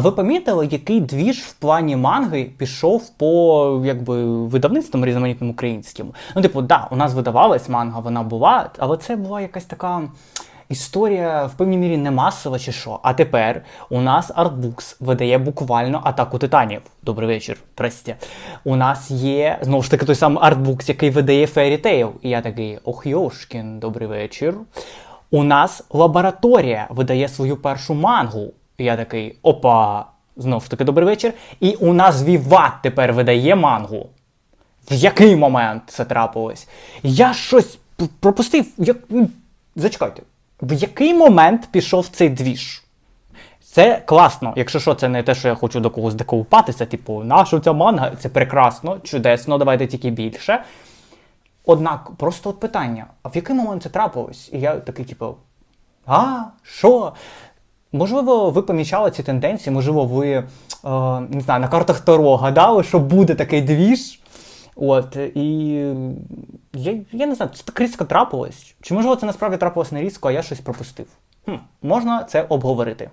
А ви помітили, який двіж в плані манги пішов по якби видавництвам різноманітним українським? Ну, типу, да, у нас видавалась манга, вона була, але це була якась така. Історія в певній мірі не масова чи що. А тепер у нас Artbooks видає буквально атаку титанів. Добрий вечір, прості. У нас є знову ж таки той самий Artbooks, який видає Fairy Tail. І я такий, ох Йошкін, добрий вечір. У нас лабораторія видає свою першу мангу. І я такий, опа, знову ж таки, добрий вечір. І у нас Віват тепер видає мангу. В який момент це трапилось? Я щось пропустив. Як... Зачекайте. В який момент пішов цей двіж? Це класно. Якщо що, це не те, що я хочу до когось доколупатися, типу, нащо ця манга? Це прекрасно, чудесно, давайте тільки більше. Однак, просто от питання: а в який момент це трапилось? І я такий, типу, а, що? Можливо, ви помічали ці тенденції, можливо, ви е, не знаю, на картах Таро гадали, що буде такий двіж. От, і я, я не знаю, це так різко трапилось. Чи можливо це насправді трапилось не різко, а я щось пропустив? Хм, можна це обговорити.